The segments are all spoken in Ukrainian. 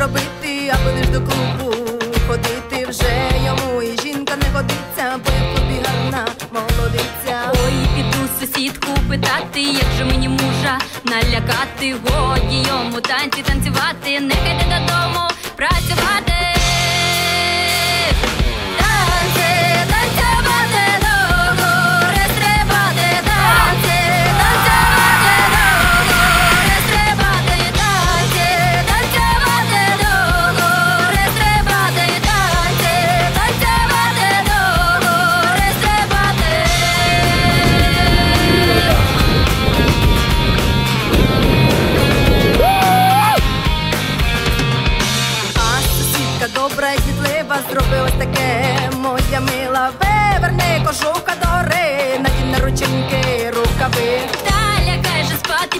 а підеш до клубу. Ходити вже йому і жінка не годиться, бо в клубі гарна молодиця. Ой, піду сусідку питати, як же мені мужа налякати, годі йому танці танцювати, сусідка добра і дітлива зробилась таке, моя мила, виверни кожуха дори, на ті на рученьки рукави. Та лягай же спати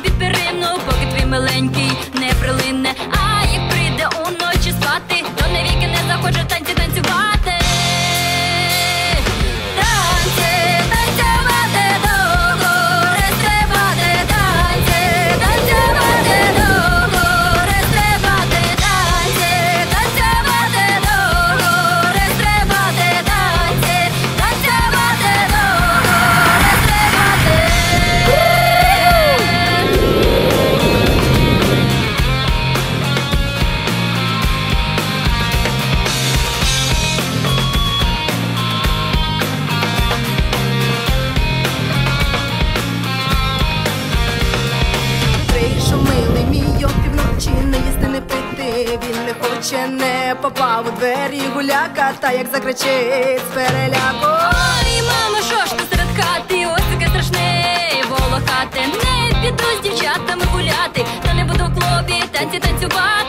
плаче, не попав у двері гуляка, та як закричить з переляку. Ой, мамо, що ж ти серед хати, ось таке страшне волохати. Не піду з дівчатами гуляти, та не буду в клубі танці танцювати.